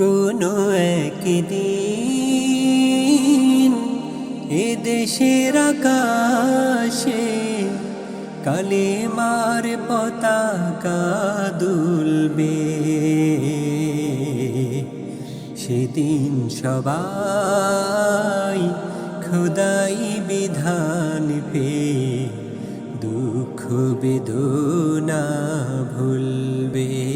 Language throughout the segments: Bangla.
কোনো একদিন এ দেশের আকাশে কালে মার পতাকা দুলবে। সেদিন সবাই খোদাই বিধান পে দুঃখ বেদনা ভুলবে।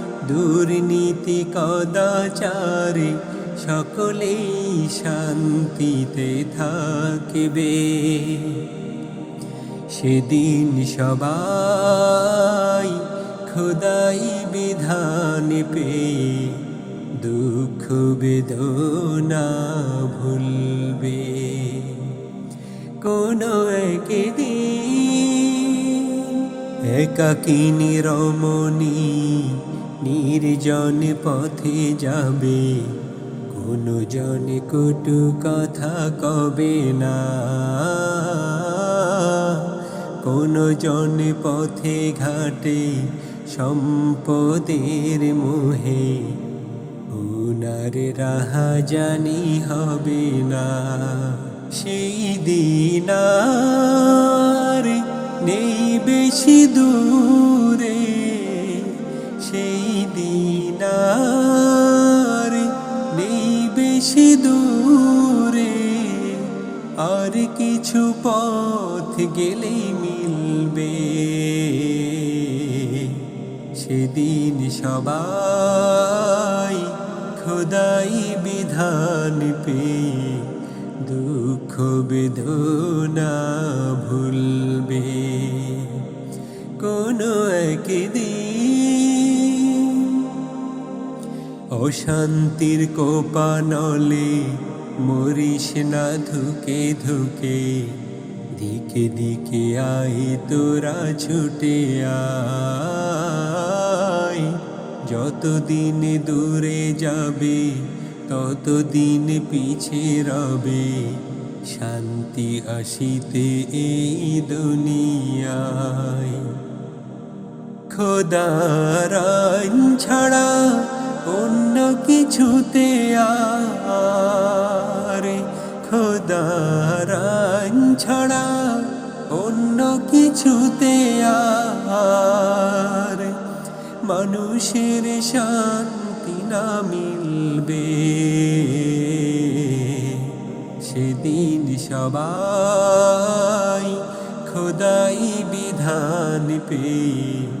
দুর্নীতি কদাচার সকলেই শান্তিতে থাকবে। সেদিন সবাই খোদাই বিধান পেয়ে দুঃখ বেদনা ভুলবে। কোনো একদিন একাকিনী রমণী নির্জন পথে যাবে। কোনো জন কটু কথা কবে না? কোনো জন পথে ঘাটে সম্পদের মোহে। উনার রাহা জানি হবে না। সেই দিনার নেই বেশি দূরে। বেশি দূরে আর কিছু পথ গেলেই মিলবে। সেদিন সবাই খোদাই বিধান পেয়ে দুঃখ বেদনা ভুলবে। কোনো একদিন অশান্তির কোপানলে মরিস না ধুকে ধুকে। দিকে দিকে আয় তোরা ছুটে যতদিন দূরে যাবে, ততদিন পিছে রবে। শান্তি আসিতে এই দুনিয়ায়। খোদারান ছাড়া অন্য কিছুতে আর খোদারান ছাড়া অন্য কিছুতে আর মানুষের শান্তি না মিলবে। সেদিন সবাই খোদাই বিধান পেয়ে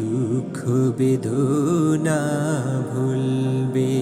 দুঃখ বেদনা ভুলবে।